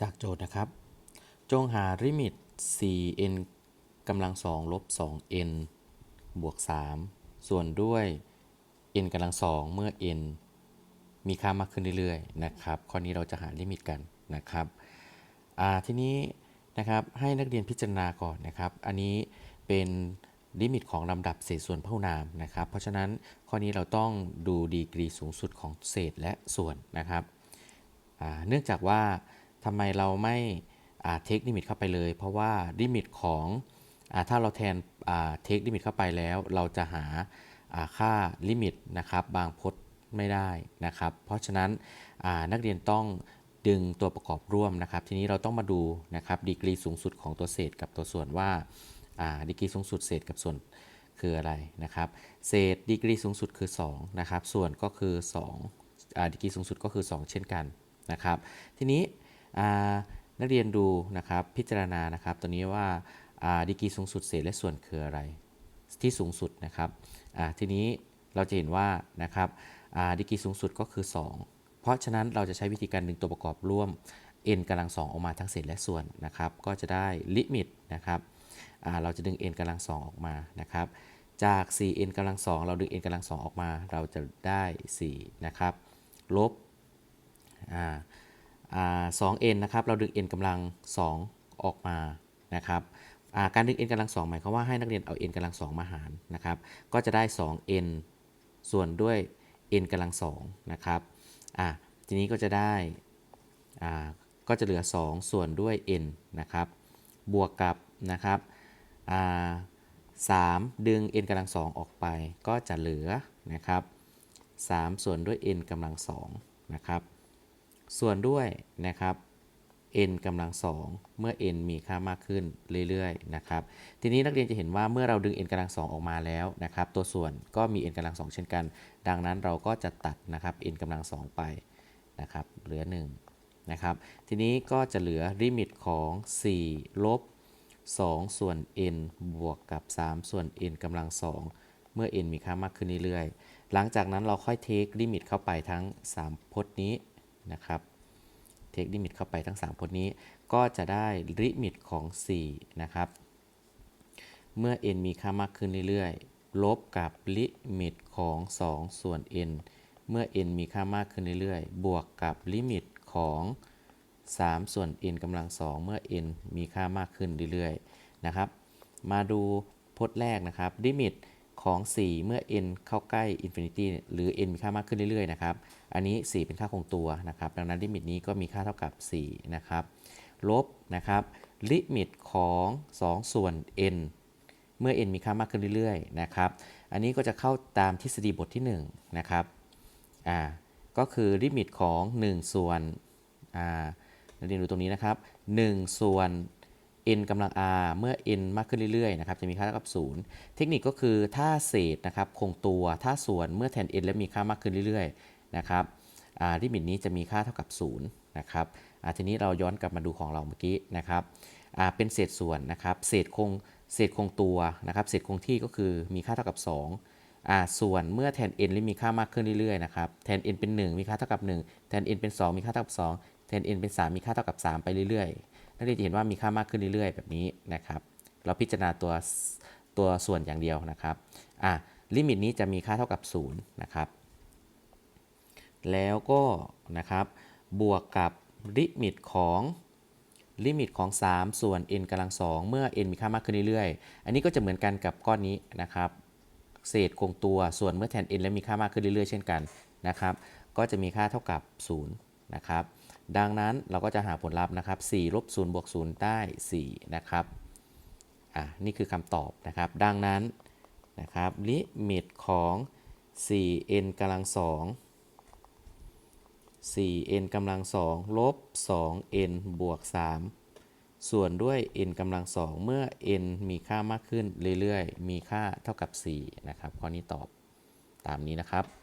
จากโจทย์นะครับ จงหาลิมิต 4n กำลัง2ลบ 2n บวก 3 ส่วนด้วย n กำลัง2เมื่อ n มีค่ามากขึ้นเรื่อยๆนะครับ ข้อนี้เราจะหาลิมิตกันนะครับอ่าทีนี้นะครับให้นักเรียนพิจารณาก่อนนะครับ อันนี้เป็นลิมิตของลำดับเศษส่วนพหุนามนะครับ เพราะฉะนั้นข้อนี้เราต้องดูดีกรีสูงสุดของเศษและส่วนนะครับอ่าเนื่องจากว่า ทำไมเราไม่เทคลิมิตเข้าไปเลย เพราะว่าลิมิตของอถ้าเราแทนเทคลิมิตเข้าไปแล้ว เราจะหาาค่าลิมิตนะครับ บางพจน์ไม่ได้นะครับ เพราะฉะนั้นนักเรียนต้องดึงตัวประกอบร่วมนะครับ ทีนี้เราต้องมาดูนะครับดีกรีสูงสุดของตัวเศษกับตัวส่วนว่าดีกรีสูงสุดเศษกับส่วนคืออะไรนะครับ เศษดีกรีสูงสุดคือ2นะครับ ส่วนก็คือ2ดีกรีสูงสุดก็คือ 2 เช่นกันนะครับ ทีนี้ นักเรียนดูนะครับพิจารณานะครับตัวนี้ว่าดีกรีสูงสุดเศษและส่วนคืออะไร ที่สูงสุดนะครับทีนี้เราจะเห็นว่านะครับดีกรีสูงสุดก็คือ 2 เพราะฉะนั้นเราจะใช้วิธีการดึงตัวประกอบร่วม n กำลังสองออกมาทั้งเศษและส่วนนะครับก็จะได้ลิมิตนะครับเราจะดึง n กำลังสองออกมานะครับจาก 4n กำลังสองเราดึง n กำลังสองออกมา เราจะได้ 4 นะครับ ลบอ่า 2n นะครับ เราดึง n กำลัง 2 ออกมานะครับการดึง n กำลัง 2 หมายความว่าให้นักเรียนเอา n กำลัง 2 มาหารนะครับ ก็จะได้ 2n ส่วนด้วย n กำลัง 2 นะครับทีนี้ก็จะได้ก็จะเหลือ 2 ส่วนด้วย n นะครับ บวกกับนะครับสามดึง n กำลัง 2 ออกไป ก็จะเหลือนะครับ3ส่วนด้วย n กำลัง 2 นะครับ ส่วนด้วยนะครับ n กำลังสองเมื่อ n มีค่ามากขึ้นเรื่อยๆนะครับทีนี้นักเรียนจะเห็นว่าเมื่อเราดึง n กำลังสองออกมาแล้วนะครับ ตัวส่วนก็มี n กำลังสองเช่นกัน ดังนั้นเราก็จะตัดนะครับ n กำลังสองไปนะครับเหลือ1นะครับทีนี้ก็จะเหลือลิมิตของ4ลบ2 ส่วน n บวกกับ 3 ส่วน n กำลังสองเมื่อ n มีค่ามากขึ้นเรื่อยๆ หลังจากนั้นเราค่อยเทคลิมิตเข้าไปทั้ง 3 พจน์นี้ นะครับเทคลิมิตเข้าไปทั้ง3พจน์นี้ ก็จะได้ลิมิตของ 4 นะครับ เมื่อ n มีค่ามากขึ้นเรื่อยๆ ลบกับลิมิตของ 2 ส่วน n เมื่อ n มีค่ามากขึ้นเรื่อยๆ บวกกับลิมิตของ 3 ส่วน n กำลัง 2 เมื่อ n มีค่ามากขึ้นเรื่อยๆ นะครับ มาดูพจน์แรกนะครับ ลิมิต ของ 4 เมื่อ n เข้าใกล้ infinity หรือ n มีค่ามากขึ้นเรื่อยๆนะครับ อันนี้ 4 เป็นค่าคงตัวนะครับ ดังนั้นลิมิตนี้ก็มีค่าเท่ากับ 4 นะครับ ลบนะครับลิมิตของ 2 ส่วน n เมื่อ n มีค่ามากขึ้นเรื่อยๆนะครับ อันนี้ก็จะเข้าตามทฤษฎีบทที่1นะครับ อ่า ก็คือลิมิตของ 1 ส่วน อ่าเรียนดูตรงนี้นะครับ 1 ส่วน n กำลัง r เมื่อ n มากขึ้นเรื่อยๆนะครับจะมีค่าเท่ากับ 0 เทคนิคก็คือถ้าเศษนะครับคงตัวถ้าส่วนเมื่อแทน n แล้วมีค่ามากขึ้นเรื่อยๆนะครับลิมิตนี้จะมีค่าเท่ากับ 0 นะครับทีนี้เราย้อนกลับมาดูของเราเมื่อกี้นะครับเป็นเศษส่วนนะครับเศษคงเศษคงตัวนะครับเศษคงที่ก็คือมีค่าเท่ากับ2อ่าส่วนเมื่อแทน n แล้วมีค่ามากขึ้นเรื่อยๆนะครับแทน n เป็น 1 มีค่าเท่ากับ 1 แทน n เป็น 2 มีค่าเท่ากับ 2 แทน n เป็น 3 มีค่าเท่ากับ 3 ไปเรื่อยๆ นักเรียนจะเห็นว่ามีค่ามากขึ้นเรื่อยๆ แบบนี้นะครับ เราพิจารณาตัวตัวส่วนอย่างเดียวนะครับอะลิมิตนี้จะมีค่าเท่ากับ0นะครับ แล้วก็นะครับ บวกกับลิมิตของลิมิตของ 3 ส่วน n กำลัง 2 เมื่อ n มีค่ามากขึ้นเรื่อยๆ อันนี้ก็จะเหมือนกันกับก้อนนี้นะครับ เศษคงตัวส่วนเมื่อแทน n แล้วมีค่ามากขึ้นเรื่อยๆ เช่นกันนะครับ ก็จะมีค่าเท่ากับ 0 นะครับ ดังนั้นเราก็จะหาผลลัพธ์นะครับ4ลบ0บวก0ได้4นะครับ อะนี่คือคำตอบนะครับ ดังนั้นนะครับลิมิตของ 4n กำลัง 2 4n กำลัง 2 ลบ 2n บวก 3 ส่วนด้วย n กำลัง 2 เมื่อ n มีค่ามากขึ้นเรื่อยๆ มีค่าเท่ากับ 4 นะครับ ข้อนี้ตอบตามนี้นะครับ